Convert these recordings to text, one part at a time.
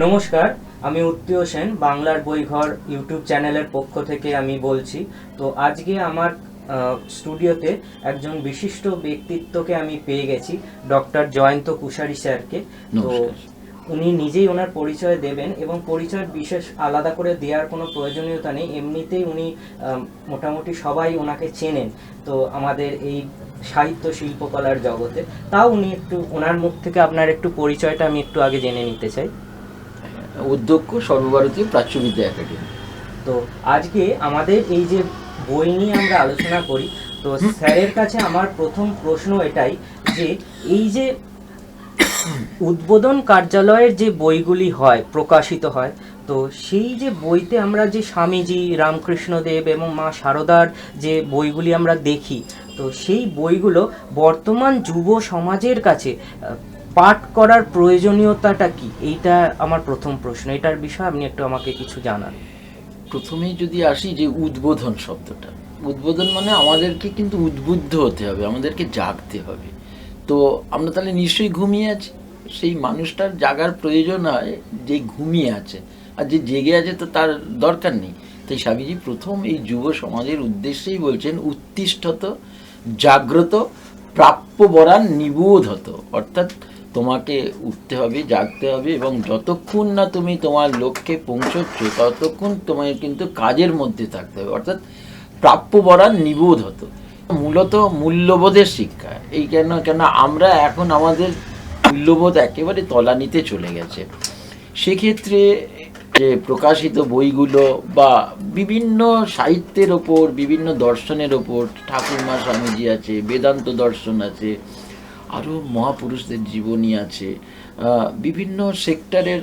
নমস্কার আমি উত্তীয় সেন বাংলার বইঘর ইউটিউব চ্যানেলের পক্ষ থেকে আমি বলছি। তো আজকে আমার স্টুডিওতে একজন বিশিষ্ট ব্যক্তিত্বকে আমি পেয়ে গেছি ডক্টর জয়ন্ত কুশারি স্যারকে। তো উনি নিজেই ওনার পরিচয় দেবেন এবং পরিচয় বিশেষ আলাদা করে দেওয়ার কোনো প্রয়োজনীয়তা নেই। এমনিতেই উনি মোটামুটি সবাই ওনাকে চেনেন তো আমাদের এই সাহিত্য শিল্পকলার জগতে। তাও উনি একটু ওনার মুখ থেকে আপনার একটু পরিচয়টা আমি একটু আগে জেনে নিতে চাই। অধ্যক্ষ সর্বভারতীয় প্রাচ্যবিদ্যা একাডেমি। তো আজকে আমাদের এই যে বই নিয়ে আমরা আলোচনা করি তো স্যারের কাছে আমার প্রথম প্রশ্ন এটাই যে এই যে উদ্বোধন কার্যালয়ের যে বইগুলি হয় প্রকাশিত হয় তো সেই যে বইতে আমরা যে স্বামীজি রামকৃষ্ণদেব এবং মা শারদার যে বইগুলি আমরা দেখি তো সেই বইগুলো বর্তমান যুব সমাজের কাছে পাঠ করার প্রয়োজনীয়তাটা কি? এইটা আমার প্রথম প্রশ্ন। এটার বিষয়ে আপনি একটু আমাকে কিছু জানান। প্রথমেই যদি আসি যে উদ্বোধন শব্দটা। উদ্বোধন মানে আমাদেরকে কিন্তু উদ্বুদ্ধ হতে হবে, আমাদেরকে জাগতে হবে। তো আমরা তাহলে নিশ্চয়ই ঘুমিয়ে আছি। সেই মানুষটার জাগার প্রয়োজন হয় যে ঘুমিয়ে আছে। আর যে জেগে আছে তো তার দরকার নেই। তাই স্বামীজি প্রথম এই যুব সমাজের উদ্দেশ্যেই বলছেন, উত্তিষ্ঠত, জাগ্রত প্রাপ্য বরান নিবোধ হতো অর্থাৎ তোমাকে উঠতে হবে, জাগতে হবে এবং যতক্ষণ না তুমি তোমার লক্ষ্যে পৌঁছচ্ছ, ততক্ষণ তোমার কিন্তু কাজের মধ্যে থাকতে হবে। অর্থাৎ প্রাপ্য বরান নিবোধ হতো মূলত মূল্যবোধের শিক্ষা। এই কেন কেন আমরা এখন আমাদের মূল্যবোধ একেবারে তলানিতে চলে গেছে। সেক্ষেত্রে যে প্রকাশিত বইগুলো বা বিভিন্ন সাহিত্যের ওপর, বিভিন্ন দর্শনের ওপর, ঠাকুরমা স্বামীজি আছে, বেদান্ত দর্শন আছে আরও মহাপুরুষদের জীবনী আছে। বিভিন্ন সেক্টরের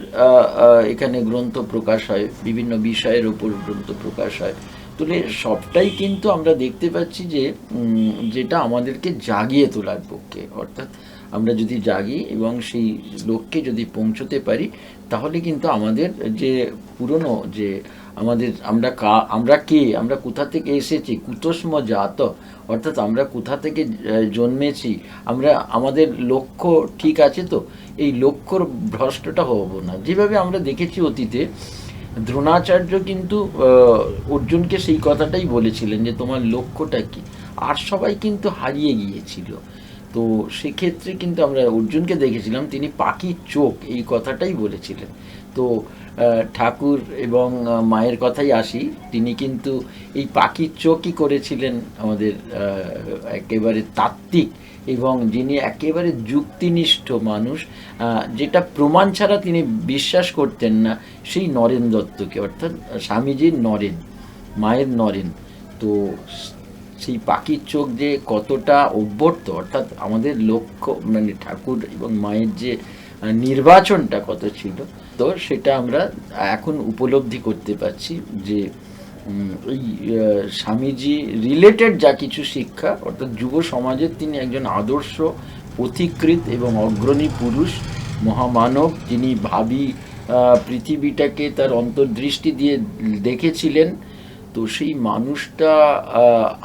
এখানে গ্রন্থ প্রকাশ হয়, বিভিন্ন বিষয়ের ওপর গ্রন্থ প্রকাশ হয়। তাহলে সবটাই কিন্তু আমরা দেখতে পাচ্ছি যে যেটা আমাদেরকে জাগিয়ে তোলার পক্ষে, অর্থাৎ আমরা যদি জাগি এবং সেই লক্ষ্যে যদি পৌঁছতে পারি, তাহলে কিন্তু আমাদের যে পুরনো যে আমাদের, আমরা কা, আমরা কে, আমরা কোথা থেকে এসেছি, কুতস্ম জাত, অর্থাৎ আমরা কোথা থেকে জন্মেছি, আমরা, আমাদের লক্ষ্য ঠিক আছে তো? এই লক্ষ্যর ভ্রষ্টটা হব না। যেভাবে আমরা দেখেছি অতীতে, দ্রোণাচার্য কিন্তু অর্জুনকে সেই কথাটাই বলেছিলেন যে তোমার লক্ষ্যটা কি? আর সবাই কিন্তু হারিয়ে গিয়েছিল। তো সেক্ষেত্রে কিন্তু আমরা অর্জুনকে দেখেছিলাম, তিনি পাখির চোখ, এই কথাটাই বলেছিলেন। তো ঠাকুর এবং মায়ের কথাই আসি, তিনি কিন্তু এই পাখির চোখই করেছিলেন আমাদের একেবারে তাত্ত্বিক এবং যিনি একেবারে যুক্তিনিষ্ঠ মানুষ যেটা প্রমাণ ছাড়া তিনি বিশ্বাস করতেন না, সেই নরেন দত্তকে, অর্থাৎ স্বামীজির নরেন, মায়ের নরেন। তো সেই পাখির চোখ যে কতটা অভ্যর্ত অর্থাৎ আমাদের লক্ষ্য মানে ঠাকুর এবং মায়ের যে নির্বাচনটা কত ছিল, তো সেটা আমরা এখন উপলব্ধি করতে পারছি যে এই স্বামীজি রিলেটেড যা কিছু শিক্ষা, অর্থাৎ যুব সমাজের তিনি একজন আদর্শ পথিকৃত এবং অগ্রণী পুরুষ, মহামানব যিনি ভাবি পৃথিবীটাকে তার অন্তর্দৃষ্টি দিয়ে দেখেছিলেন। তো সেই মানুষটা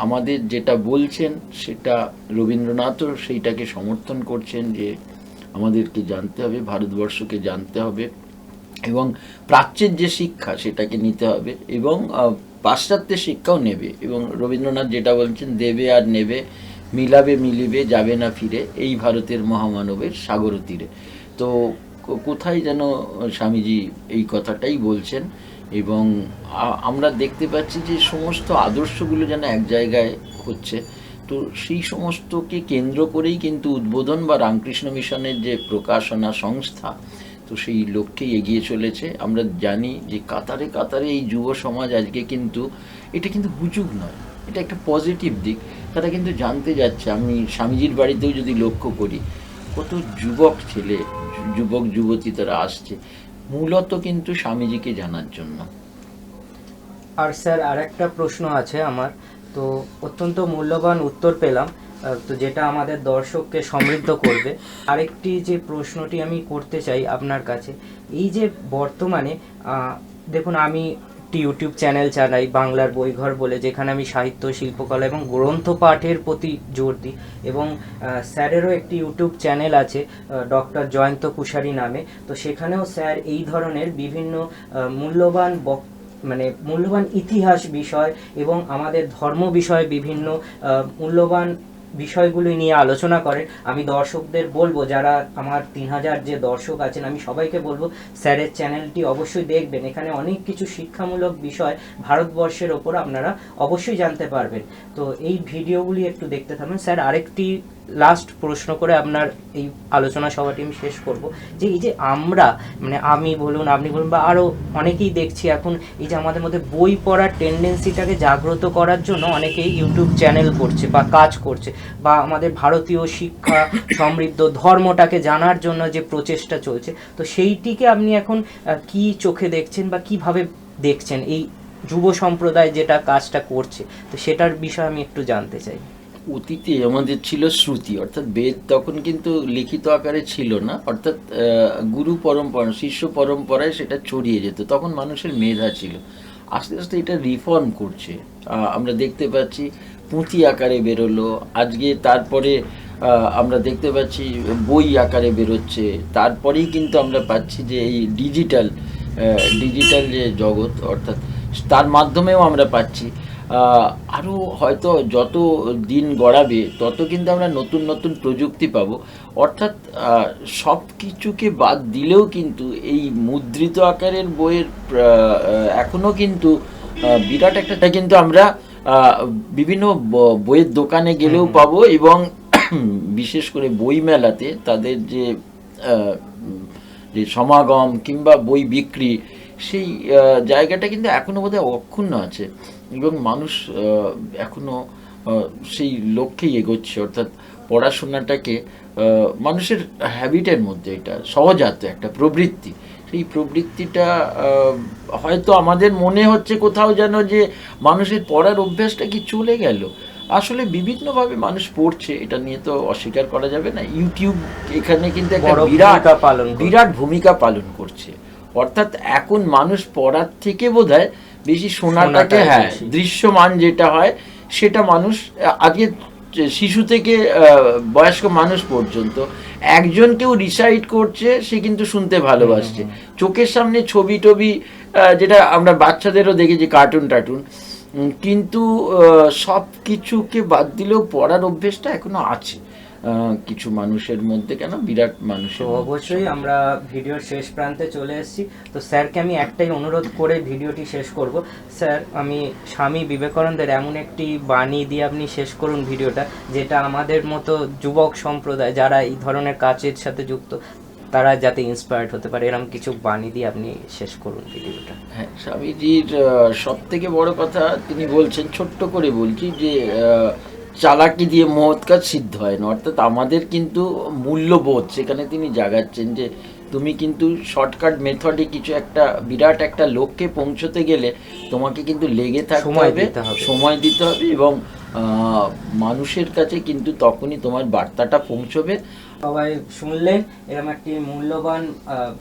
আমাদের যেটা বলছেন, সেটা রবীন্দ্রনাথও সেইটাকে সমর্থন করছেন যে আমাদেরকে জানতে হবে, ভারতবর্ষকে জানতে হবে এবং প্রাচ্যের যে শিক্ষা, সেটাকে নিতে হবে এবং পাশ্চাত্যের শিক্ষাও নেবে এবং রবীন্দ্রনাথ যেটা বলছেন, দেবে আর নেবে, মিলাবে মিলিবে, যাবে না ফিরে, এই ভারতের মহামানবের সাগর তীরে তো কোথায় যেন স্বামীজি এই কথাটাই বলছেন এবং আমরা দেখতে পাচ্ছি যে সমস্ত আদর্শগুলো যেন এক জায়গায় হচ্ছে। তো সেই সমস্তকে কেন্দ্র করেই কিন্তু উদ্বোধন বা রামকৃষ্ণ মিশনের যে প্রকাশনা সংস্থা, তো সেই লক্ষ্যেই এগিয়ে চলেছে। আমরা জানি যে কাতারে কাতারে এই যুব সমাজ আজকে কিন্তু, এটা কিন্তু হুজুগ নয়, এটা একটা পজিটিভ দিক। তারা কিন্তু জানতে যাচ্ছে, আমি স্বামীজির বাড়িতেও যদি লক্ষ্য করি, কত যুবক ছেলে, যুবক, যুবতী তারা আসছে। মূলত কিন্তু স্বামীজিকে জানার জন্য। আর স্যার, আরেকটা প্রশ্ন আছে আমার। তো অত্যন্ত মূল্যবান উত্তর পেলাম। তো যেটা আমাদের দর্শককে সমৃদ্ধ করবে। আরেকটি যে প্রশ্নটি আমি করতে চাই আপনার কাছে, এই যে বর্তমানে দেখুন, আমি একটি ইউটিউব চ্যানেল চালাই, বাংলার বইঘর বলে, যেখানে আমি সাহিত্য, শিল্পকলা এবং গ্রন্থ পাঠের প্রতি জোর দিই। এবং স্যারেরও একটি ইউটিউব চ্যানেল আছে ডক্টর জয়ন্ত কুশারি নামে। তো সেখানেও স্যার এই ধরনের বিভিন্ন মূল্যবান বক মানে মূল্যবান ইতিহাস বিষয় এবং আমাদের ধর্ম বিষয়ে বিভিন্ন মূল্যবান বিষয়গুলি নিয়ে আলোচনা করেন, আমি দর্শকদের বলব, যারা আমার তিন হাজার যে দর্শক আছেন, আমি সবাইকে বলব, স্যারের চ্যানেলটি অবশ্যই দেখবেন। এখানে অনেক কিছু শিক্ষামূলক বিষয় ভারতবর্ষের ওপর আপনারা অবশ্যই জানতে পারবেন। তো এই ভিডিওগুলি একটু দেখতে থাকুন। স্যার, আরেকটি লাস্ট প্রশ্ন করে আপনার এই আলোচনা সভাটি আমি শেষ করব। যে এই যে আমরা মানে আমি বলুন আপনি বলুন বা আরও অনেকেই দেখছি এখন এই যে আমাদের মধ্যে বই পড়ার টেন্ডেন্সিটাকে জাগ্রত করার জন্য অনেকেই ইউটিউব চ্যানেল করছে বা কাজ করছে বা আমাদের ভারতীয় শিক্ষা সমৃদ্ধ ধর্মটাকে জানার জন্য যে প্রচেষ্টা চলছে তো সেইটিকে আপনি এখন কি চোখে দেখছেন বা কীভাবে দেখছেন? এই যুব সম্প্রদায় যেটা কাজটা করছে তো সেটার বিষয়ে আমি একটু জানতে চাই। অতীতে আমাদের ছিল শ্রুতি, অর্থাৎ বেদ তখন কিন্তু লিখিত আকারে ছিল না, অর্থাৎ গুরু পরম্পরা, শিষ্য পরম্পরায় সেটা ছড়িয়ে যেত। তখন মানুষের মেধা ছিল। আস্তে আস্তে এটা রিফর্ম করছে। আমরা দেখতে পাচ্ছি পুঁথি আকারে বেরোলো, আজকে তারপরে আমরা দেখতে পাচ্ছি বই আকারে বেরোচ্ছে। তারপরেই কিন্তু আমরা পাচ্ছি যে এই ডিজিটাল ডিজিটাল যে জগৎ, অর্থাৎ তার মাধ্যমেও আমরা পাচ্ছি। আরও হয়তো যত দিন গড়াবে তত কিন্তু আমরা নতুন নতুন প্রযুক্তি পাব। অর্থাৎ সব কিছুকে বাদ দিলেও কিন্তু এই মুদ্রিত আকারের বইয়ের এখনও কিন্তু বিরাট একটা কিন্তু আমরা বিভিন্ন বইয়ের দোকানে গেলেও পাবো এবং বিশেষ করে বই মেলাতে তাদের যে যে সমাগম কিংবা বই বিক্রি সেই জায়গাটা কিন্তু এখনও বোধহয় অক্ষুণ্ণ আছে এবং মানুষ আহ, এখনও সেই লক্ষ্যেই এগোচ্ছে। অর্থাৎ পড়াশোনাটাকে মানুষের হ্যাবিটের মধ্যে এটা সহজাত একটা প্রবৃত্তি। সেই প্রবৃত্তিটা হয়তো আমাদের মনে হচ্ছে কোথাও যেন যে মানুষের পড়ার অভ্যাসটা কি চলে গেল। আসলে বিভিন্নভাবে মানুষ পড়ছে এটা নিয়ে তো অস্বীকার করা যাবে না। ইউটিউব এখানে কিন্তু একটা বিরাট বিরাট ভূমিকা পালন করছে। অর্থাৎ এখন মানুষ পড়ার থেকে বোধহয় বেশি শোনাটাকে হ্যাঁ দৃশ্যমান যেটা হয় সেটা মানুষ আজকে শিশু থেকে বয়স্ক মানুষ পর্যন্ত একজন কেউ রিসাইড করছে সে কিন্তু শুনতে ভালোবাসছে। চোখের সামনে ছবি টবি যেটা আমরা বাচ্চাদেরও দেখেছি কার্টুন টার্টুন কিন্তু সব কিছুকে বাদ দিলেও পড়ার অভ্যেসটা এখনও আছে। কিছু মানুষের মধ্যে কেন? বিরাট তো অবশ্যই আমরা ভিডিওর শেষ প্রান্তে চলে এসেছি। তো স্যারকে আমি একটাই অনুরোধ করে ভিডিওটি শেষ করব। স্যার আমি স্বামী বিবেকানন্দের এমন একটি বাণী দিয়ে আপনি শেষ করুন ভিডিওটা যেটা আমাদের মতো যুবক সম্প্রদায় যারা এই ধরনের কাজের সাথে যুক্ত তারা যাতে ইন্সপায়ার্ড হতে পারে। এরকম কিছু বাণী দিয়ে আপনি শেষ করুন ভিডিওটা। হ্যাঁ স্বামীজির সব থেকে বড় কথা তিনি বলছেন ছোট্ট করে বলছি যে চালাকি দিয়ে মহৎ কাজ সিদ্ধ হয় না অর্থাৎ আমাদের কিন্তু মূল্যবোধ সেখানে তিনি জাগাচ্ছেন যে তুমি কিন্তু শর্টকাট মেথডে কিছু একটা বিরাট একটা লক্ষ্যে পৌঁছতে গেলে তোমাকে কিন্তু লেগে থাকতে হবে। সময় দিতে হবে এবং আহ, মানুষের কাছে কিন্তু তখনই তোমার বার্তাটা পৌঁছবে সবাই শুনলেন এরকম একটি মূল্যবান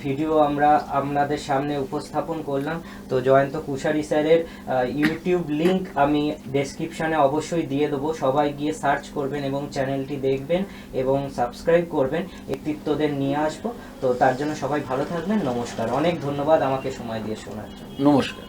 ভিডিও আমরা আপনাদের সামনে উপস্থাপন করলাম। তো জয়ন্ত কুশারি স্যারের ইউটিউব লিংক আমি ডেসক্রিপশানে অবশ্যই দিয়ে দেবো। সবাই গিয়ে সার্চ করবেন এবং চ্যানেলটি দেখবেন এবং সাবস্ক্রাইব করবেন। ব্যক্তিত্বদের নিয়ে আসব। তো তার জন্য সবাই ভালো থাকবেন। নমস্কার। অনেক ধন্যবাদ আমাকে সময় দিয়ে শোনার জন্য। নমস্কার।